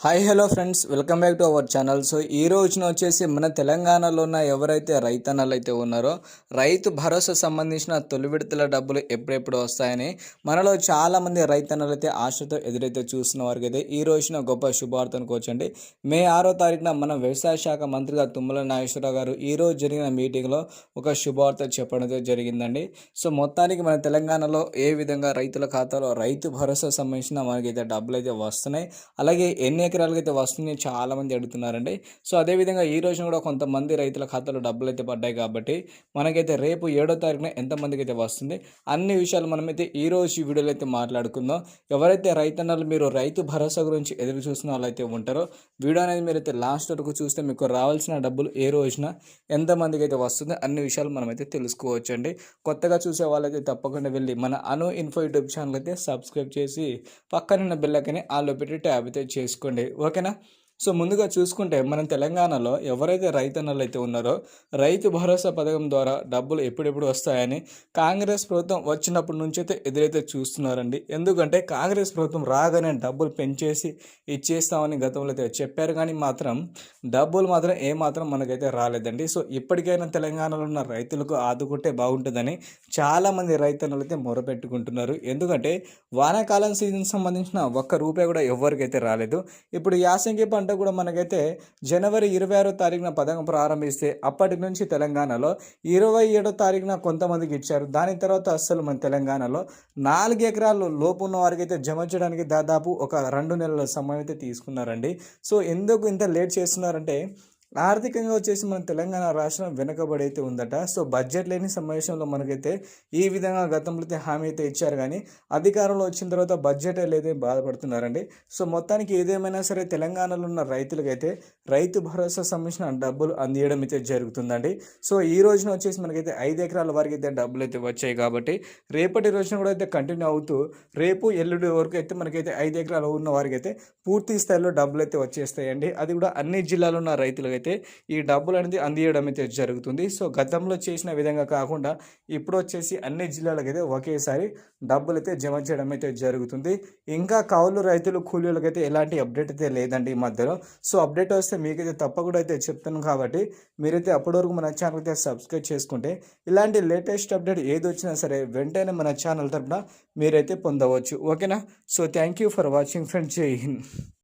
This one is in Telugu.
Hi hello friends welcome back to our channel so ఈ రోజున వచ్చేసి మన తెలంగాణలో ఉన్న ఎవరైతే రైతన్నలు అయితే ఉన్నారో రైతు భరోసా సంబంధించిన తొలి విడతల డబ్బులు ఎప్పుడెప్పుడు వస్తాయని మనలో చాలామంది రైతన్నలు అయితే ఆశతో ఎదురైతే చూస్తున్న వారికి అయితే ఈ రోజున గొప్ప శుభార్తను కూర్చోండి. మే ఆరో తారీఖున మన వ్యవసాయ శాఖ మంత్రిగా తుమ్మల నాగేశ్వరరావు గారు ఈ రోజు జరిగిన మీటింగ్లో ఒక శుభార్త చెప్పడం జరిగిందండి. సో మొత్తానికి మన తెలంగాణలో ఏ విధంగా రైతుల ఖాతాలో రైతు భరోసా సంబంధించిన మనకైతే డబ్బులు అయితే వస్తున్నాయి అలాగే ఎన్ని ఎకరాలకి అయితే వస్తుందని చాలామంది అడుగుతున్నారండి. సో అదేవిధంగా ఈ రోజున కూడా కొంతమంది రైతుల ఖాతాలో డబ్బులు అయితే పడ్డాయి కాబట్టి మనకైతే రేపు ఏడో తారీఖున ఎంతమందికి అయితే వస్తుంది అన్ని విషయాలు మనమైతే ఈ రోజు ఈ వీడియోలో అయితే మాట్లాడుకుందాం. ఎవరైతే రైతన్నలు మీరు రైతు భరోసా గురించి ఎదురు చూసిన వాళ్ళు అయితే ఉంటారో వీడియో అనేది మీరైతే లాస్ట్ వరకు చూస్తే మీకు రావాల్సిన డబ్బులు ఏ రోజున ఎంతమందికి అయితే వస్తుందో అన్ని విషయాలు మనమైతే తెలుసుకోవచ్చు అండి కొత్తగా చూసే వాళ్ళైతే తప్పకుండా వెళ్ళి మన అను ఇన్ఫో యూట్యూబ్ ఛానల్ అయితే సబ్స్క్రైబ్ చేసి పక్కనున్న బెల్లకని ఆలో పెట్టి ట్యాబ్ అయితే చేసుకోండి. ఓకేనా సో ముందుగా చూసుకుంటే మన తెలంగాణలో ఎవరైతే రైతన్నలు అయితే ఉన్నారో రైతు భరోసా పథకం ద్వారా డబ్బులు ఎప్పుడెప్పుడు వస్తాయని కాంగ్రెస్ ప్రభుత్వం వచ్చినప్పటి నుంచి అయితే ఎదురైతే చూస్తున్నారండి. ఎందుకంటే కాంగ్రెస్ ప్రభుత్వం రాగానే డబ్బులు పెంచేసి ఇచ్చేస్తామని గతంలో అయితే చెప్పారు. కానీ మాత్రం డబ్బులు మాత్రం ఏమాత్రం మనకైతే రాలేదండి. సో ఇప్పటికైనా తెలంగాణలో ఉన్న రైతులకు ఆదుకుంటే బాగుంటుందని చాలామంది రైతన్నలు అయితే మొరపెట్టుకుంటున్నారు. ఎందుకంటే వానాకాలం సీజన్ సంబంధించిన ఒక్క రూపాయి కూడా ఎవరికైతే రాలేదు. ఇప్పుడు యాసంగి పంట కూడా మనకైతే జనవరి ఇరవై ఆరో తారీఖున పథకం ప్రారంభిస్తే అప్పటి నుంచి తెలంగాణలో ఇరవై ఏడో తారీఖున కొంతమందికి ఇచ్చారు. దాని తర్వాత అస్సలు మన తెలంగాణలో నాలుగు ఎకరాలు లోపు ఉన్న వారికి అయితే జమ చేయడానికి దాదాపు ఒక రెండు నెలల సమయం అయితే తీసుకున్నారండి. సో ఎందుకు ఇంత లేట్ చేస్తున్నారంటే ఆర్థికంగా వచ్చేసి మన తెలంగాణ రాష్ట్రం వెనుకబడైతే అయితే ఉందట. సో బడ్జెట్ లేని సమావేశంలో మనకైతే ఈ విధంగా గతంలో అయితే హామీ అయితే ఇచ్చారు. కానీ అధికారంలో వచ్చిన తర్వాత బడ్జెట్ లేదే బాధపడుతున్నారండి. సో మొత్తానికి ఏదేమైనా సరే తెలంగాణలో ఉన్న రైతులకైతే రైతు భరోసా సంబంధించిన డబ్బులు అందియడం అయితే జరుగుతుందండి. సో ఈ రోజున వచ్చేసి మనకైతే ఐదు ఎకరాల వరకు అయితే డబ్బులు అయితే వచ్చాయి కాబట్టి రేపటి రోజున కూడా అయితే కంటిన్యూ అవుతూ రేపు ఎల్లుడి వరకు అయితే మనకైతే ఐదు ఎకరాలు ఉన్న వారికి అయితే పూర్తి స్థాయిలో డబ్బులు అయితే వచ్చేస్తాయండి. అది కూడా అన్ని జిల్లాలో ఉన్న రైతులకైతే అయితే ఈ డబ్బులు అనేది అందియడం అయితే జరుగుతుంది. సో గతంలో చేసిన విధంగా కాకుండా ఇప్పుడు వచ్చేసి అన్ని జిల్లాలకైతే ఒకేసారి డబ్బులు అయితే జమ చేయడం అయితే జరుగుతుంది. ఇంకా కౌలు రైతులు కూలీలకైతే ఎలాంటి అప్డేట్ అయితే లేదండి ఈ మధ్యలో. సో అప్డేట్ వస్తే మీకైతే తప్పకుండా అయితే చెప్తాను కాబట్టి మీరైతే అప్పటి వరకు మన ఛానల్ అయితే సబ్స్క్రైబ్ చేసుకుంటే ఇలాంటి లేటెస్ట్ అప్డేట్ ఏది వచ్చినా సరే వెంటనే మన ఛానల్ తరపున మీరైతే పొందవచ్చు. ఓకేనా? So thank you for watching friend జై హింద్.